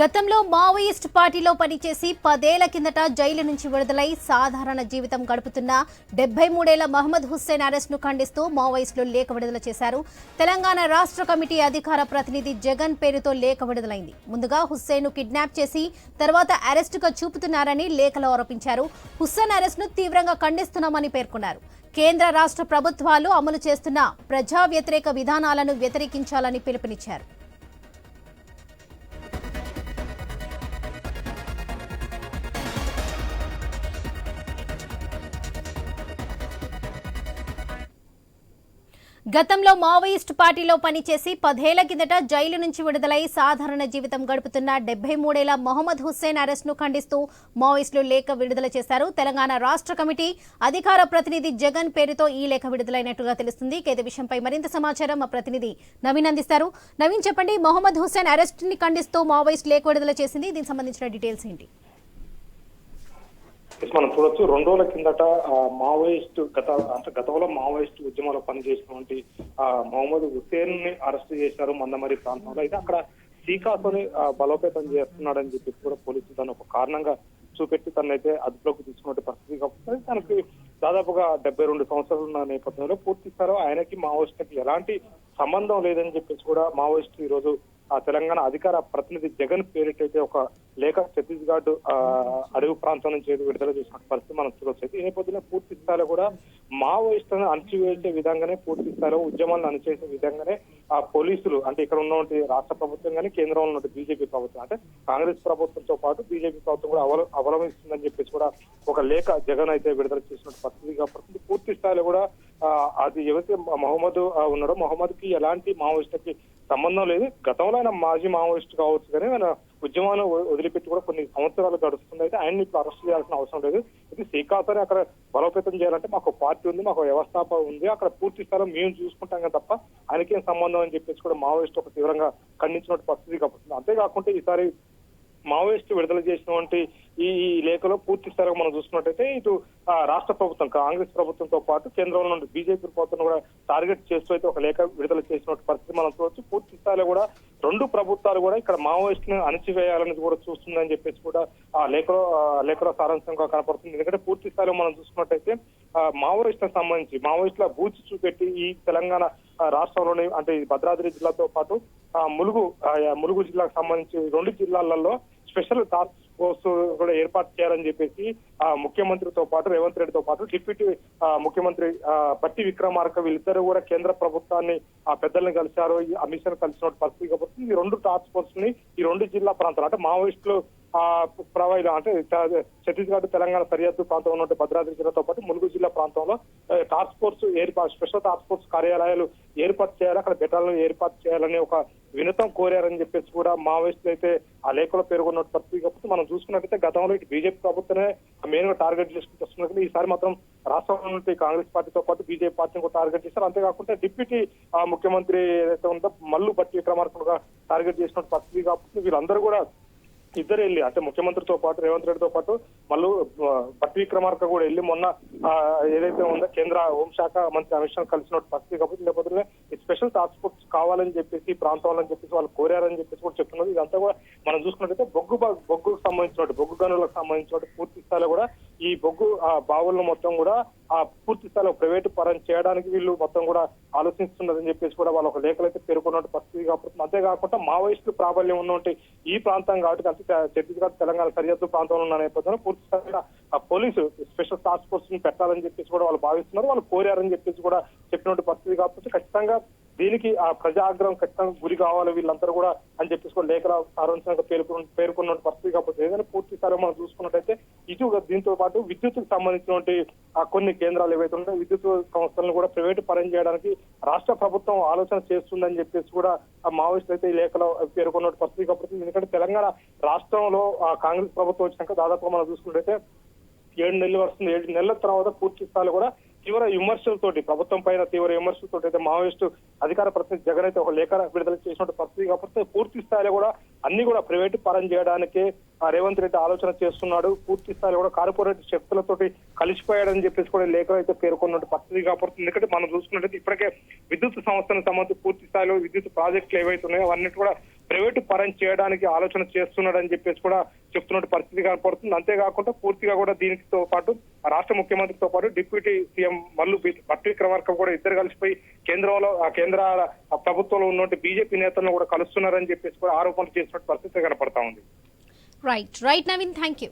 గతంలో మావోయిస్ట్ పార్టీలో పనిచేసి పదేళ్ళ కిందట జైలు నుంచి విడుదలై సాధారణ జీవితం గడుపుతున్న డెబ్బై మూడేళ్ళ మహమ్మద్ హుస్సేన్ అరెస్ట్ను ఖండిస్తూ మావోయిస్టులు లేఖ విడుదల చేశారు. తెలంగాణ రాష్ట్ర కమిటీ అధికార ప్రతినిధి జగన్ పేరుతో లేఖ విడుదలైంది. ముందుగా హుస్సేన్ను కిడ్నాప్ చేసి తర్వాత అరెస్టుగా చూపుతున్నారని లేఖలో ఆరోపించారు. హుస్సేన్ అరెస్ట్ను తీవ్రంగా ఖండిస్తున్నామని పేర్కొన్నారు. కేంద్ర రాష్ట్ర ప్రభుత్వాలు అమలు చేస్తున్న ప్రజా వ్యతిరేక విధానాలను వ్యతిరేకించాలని పిలుపునిచ్చారు. గతంలో మావోయిస్టు పార్టీలో పనిచేసి పదేళ్ళ కిందట జైలు నుంచి విడుదలై సాధారణ జీవితం గడుపుతున్న డెబ్బై మూడేళ్ళ మొహమ్మద్ హుస్సేన్ అరెస్ట్ను ఖండిస్తూ మావోయిస్టులు లేఖ విడుదల చేశారు. తెలంగాణ రాష్ట్ర కమిటీ అధికార ప్రతినిధి జగన్ పేరుతో ఈ లేఖ విడుదలైనట్టుగా తెలుస్తుంది. ఇదే విషయంపై మరింత సమాచారం మా ప్రతినిధి నవీన్ అందిస్తారు. నవీన్ చెప్పండి మొహమ్మద్ హుస్సేన్ అరెస్ట్ని ఖండిస్తూ మావోయిస్ట్ లేఖ విడుదల చేసింది. దీనికి సంబంధించిన డీటెయిల్స్ ఏంటి? మనం చూడొచ్చు. రెండు రోజుల కిందట మావోయిస్ట్ గత అంటే గతంలో మావోయిస్ట్ ఉద్యమంలో పనిచేసినటువంటి ఆ, మహమ్మద్ హుసేన్ని అరెస్ట్ చేశారు మందమరి ప్రాంతంలో. అయితే అక్కడ సీకాతోని బలోపేతం చేస్తున్నాడని చెప్పి కూడా పోలీసులు దాన్ని ఒక కారణంగా చూపెట్టి తనైతే అదుపులోకి తీసుకున్న పరిస్థితి. కాబట్టి తనకి దాదాపుగా డెబ్బై రెండు సంవత్సరాలు ఉన్న నేపథ్యంలో పూర్తిస్తారు ఆయనకి మావోయిస్టులకి ఎలాంటి సంబంధం లేదని చెప్పేసి కూడా మావోయిస్ట్ ఈ రోజు ఆ తెలంగాణ అధికార ప్రతినిధి జగన్ పేరిటైతే ఒక లేఖ ఛత్తీస్గఢ్ అడవి ప్రాంతం నుంచి విడుదల చేసిన పరిస్థితి మనం చూడవచ్చు ఈ నేపథ్యంలో పూర్తి స్థాయిలో కూడా మావోయిస్టులను అణచివేసే విధంగానే పూర్తి స్థాయిలో ఉద్యమాలను అణచివేసే విధంగానే ఆ పోలీసులు అంటే ఇక్కడ ఉన్నటువంటి రాష్ట్ర ప్రభుత్వం కానీ కేంద్రంలో ఉన్నటువంటి బీజేపీ ప్రభుత్వం అంటే కాంగ్రెస్ ప్రభుత్వంతో పాటు బీజేపీ ప్రభుత్వం కూడా అవల అవలంబిస్తుందని చెప్పేసి కూడా ఒక లేఖ జగన్ అయితే విడుదల చేసిన పరిస్థితి. కాబట్టి పూర్తి స్థాయిలో కూడా అది ఎవరైతే మహమ్మద్ ఉన్నాడో మహమ్మద్కి ఎలాంటి మావోయిస్టులకి సంబంధం లేదు. గతంలో ఆయన మాజీ మావోయిస్ట్ కావచ్చు కానీ ఆయన ఉద్యమాన్ని వదిలిపెట్టి కూడా కొన్ని సంవత్సరాలు గడుస్తుంది. అయితే ఆయన్ని ఇప్పుడు అరెస్ట్ చేయాల్సిన అవసరం లేదు. ఇది శ్రీకాకుళం అక్కడ బలోపేతం చేయాలంటే మాకు పార్టీ ఉంది మాకు వ్యవస్థాపక ఉంది. అక్కడ పూర్తి స్థాయిలో మేము చూసుకుంటాం కదా తప్ప ఆయనకేం సంబంధం అని చెప్పేసి కూడా మావోయిస్ట్ ఒక తీవ్రంగా ఖండించినట్టు పరిస్థితి కాబట్టి అంతేకాకుండా ఈసారి మావోయిస్టు విడుదల చేసినటువంటి ఈ లేఖలో పూర్తి స్థాయిలో మనం చూసుకున్నట్టయితే ఇటు రాష్ట్ర ప్రభుత్వం కాంగ్రెస్ ప్రభుత్వంతో పాటు కేంద్రంలో నుండి బీజేపీ ప్రభుత్వం కూడా టార్గెట్ చేస్తూ అయితే ఒక లేఖ విడుదల చేసినట్టు పరిస్థితి మనం చూడొచ్చు. పూర్తి స్థాయిలో కూడా రెండు ప్రభుత్వాలు కూడా ఇక్కడ మావోయిస్టులను అణచివేయాలని కూడా చూస్తుందని చెప్పేసి కూడా ఆ లేఖలో లేఖలో సారాంశంగా కనపడుతుంది. ఎందుకంటే పూర్తి స్థాయిలో మనం చూసుకున్నట్టయితే మావోయిస్టులకు సంబంధించి మావోయిస్టుల బూచి చూపెట్టి ఈ తెలంగాణ రాష్ట్రంలోని అంటే భద్రాద్రి జిల్లాతో పాటు ఆ, ములుగు ములుగు జిల్లాకు సంబంధించి రెండు జిల్లాలలో స్పెషల్ టాస్క్ ఫోర్స్ కూడా ఏర్పాటు చేయాలని చెప్పేసి ఆ ముఖ్యమంత్రితో పాటు రేవంత్ రెడ్డితో పాటు డిప్యూటీ ముఖ్యమంత్రి ఆ, విక్రమార్క వీళ్ళిద్దరు కూడా కేంద్ర ప్రభుత్వాన్ని ఆ పెద్దల్ని కలిశారు. ఈ అమిత్ షా కలిసిన పరిస్థితి కాబట్టి ఈ రెండు టాస్క్ ఫోర్స్ని ఈ రెండు జిల్లా ప్రాంతాలు అంటే మావోయిస్టులు ఆ ప్రవాహిలో అంటే ఛత్తీస్గఢ్ తెలంగాణ సరిహద్దు ప్రాంతంలో ఉన్న భద్రాద్రి జిల్లాతో పాటు ములుగు జిల్లా ప్రాంతంలో టాస్క్ ఫోర్స్ ఏర్పాటు స్పెషల్ టాస్క్ ఫోర్స్ కార్యాలయాలు ఏర్పాటు చేయాలి అక్కడ బెటాలను ఏర్పాటు చేయాలని ఒక వినతం కోరారని చెప్పేసి కూడా మావోయిస్టులు అయితే ఆ లేఖలో పేర్కొన్నట్టు పరిస్థితి కాబట్టి మనం చూసుకున్నట్టయితే గతంలో ఇటు బీజేపీ ప్రభుత్వమే మెయిన్గా టార్గెట్ చేసుకుంటూ వస్తున్నట్టు ఈసారి మాత్రం రాష్ట్రంలో కాంగ్రెస్ పార్టీతో పాటు బీజేపీ పార్టీని కూడా టార్గెట్ చేశారు. అంతేకాకుండా డిప్యూటీ ముఖ్యమంత్రి ఏదైతే ఉందో మల్లు బట్టి విక్రమార్కుడుగా టార్గెట్ చేసినట్టు పరిస్థితి. కాబట్టి వీళ్ళందరూ కూడా ఇద్దరు వెళ్ళి అంటే ముఖ్యమంత్రితో పాటు రేవంత్ రెడ్డితో పాటు మళ్ళీ ఆ, విక్రమార్క కూడా వెళ్ళి మొన్న ఏదైతే ఉందో కేంద్ర హోంశాఖ మంత్రి అమిత్ షా కలిసినట్టు పరిస్థితి కాబట్టి లేకపోతే స్పెషల్ టాస్క్ ఫోర్స్ కావాలని చెప్పేసి ప్రాంతాలని చెప్పేసి వాళ్ళు కోరారని చెప్పేసి కూడా చెప్తున్నారు. ఇదంతా కూడా మనం చూసుకున్నట్టయితే బొగ్గు బొగ్గుకు సంబంధించినట్టు బొగ్గు గనులకు సంబంధించినట్టు పూర్తి స్థాయిలో కూడా ఈ బొగ్గు ఆ బావులను మొత్తం కూడా ఆ పూర్తి స్థాయిలో ప్రైవేట్ పరం చేయడానికి వీళ్ళు మొత్తం కూడా ఆలోచిస్తున్నారని చెప్పేసి కూడా వాళ్ళు ఒక లేఖలు అయితే పేర్కొన్న పరిస్థితి కాబట్టి అంతేకాకుండా మావోయిస్టులు ప్రాబల్యం ఉన్నటువంటి ఈ ప్రాంతం కాబట్టి అంటే ఛత్తీస్గఢ్ తెలంగాణ సరిహద్దు ప్రాంతంలో ఉన్న నేపథ్యంలో పూర్తి స్థాయిగా ఆ పోలీసు స్పెషల్ టాస్క్ ఫోర్స్ని పెట్టాలని చెప్పేసి కూడా వాళ్ళు భావిస్తున్నారు. వాళ్ళు కోరారని చెప్పేసి కూడా చెప్పినటువంటి పరిస్థితి కాబట్టి ఖచ్చితంగా దీనికి ఆ ప్రజాగ్రహం ఖచ్చితంగా గురి కావాలి వీళ్ళందరూ కూడా అని చెప్పేసి లేఖల సారాంశంగా పేర్కొన్న పేర్కొన్న పరిస్థితి కాకపోతే ఏదైనా పూర్తి స్థాయిలో మనం చూసుకున్నట్టయితే ఇటు దీంతో పాటు విద్యుత్కు సంబంధించినటువంటి కొన్ని కేంద్రాలు ఏవైతే ఉన్నాయో విద్యుత్ సంస్థలను కూడా ప్రైవేటు పరం చేయడానికి రాష్ట్ర ప్రభుత్వం ఆలోచన చేస్తుందని చెప్పేసి కూడా ఆ మావోయిస్టులు అయితే ఈ లేఖలో పేర్కొన్న పరిస్థితి కాబట్టి ఎందుకంటే తెలంగాణ రాష్ట్రంలో ఆ కాంగ్రెస్ ప్రభుత్వం వచ్చినాక దాదాపుగా మనం చూసుకున్నట్టయితే ఏడు నెలలు వస్తుంది. ఏడు నెలల తర్వాత పూర్తి స్థాయిలో కూడా తీవ్ర విమర్శలతోటి ప్రభుత్వం పైన తీవ్ర విమర్శలతోటి అయితే మావోయిస్టు అధికార ప్రతినిధి జగన్ అయితే ఒక లేఖ విడుదల చేసినట్టు పరిస్థితి. కాబట్టి పూర్తి స్థాయిలో కూడా అన్ని కూడా ప్రైవేట్ పరం చేయడానికే ఆ రేవంత్ రెడ్డి ఆలోచన చేస్తున్నాడు. పూర్తి స్థాయిలో కూడా కార్పొరేట్ శక్తులతోటి కలిసిపోయాడని చెప్పేసి కూడా లేఖలు అయితే పేర్కొన్నట్టు పరిస్థితి కాబట్టి ఎందుకంటే మనం చూసుకున్నట్టయితే ఇప్పటికే విద్యుత్ సంస్థలకు సంబంధించి పూర్తి స్థాయిలో విద్యుత్ ప్రాజెక్టులు ఏవైతే ఉన్నాయో అవన్నీ కూడా ప్రైవేటు పరం చేయడానికి ఆలోచన చేస్తున్నాడని చెప్పేసి కూడా చెప్తున్నట్టు పరిస్థితి కనపడుతుంది. అంతేకాకుండా పూర్తిగా కూడా దీనితో పాటు రాష్ట్ర ముఖ్యమంత్రితో పాటు డిప్యూటీ సీఎం మల్లు భట్టి విక్రమార్క కూడా ఇద్దరు కలిసిపోయి కేంద్రంలో ఆ కేంద్ర ప్రభుత్వంలో ఉన్నటువంటి బీజేపీ నేతలను కూడా కలుస్తున్నారని చెప్పేసి కూడా ఆరోపణలు చేసినట్టు పరిస్థితి కనపడతా ఉంది. Right right Naveen thank you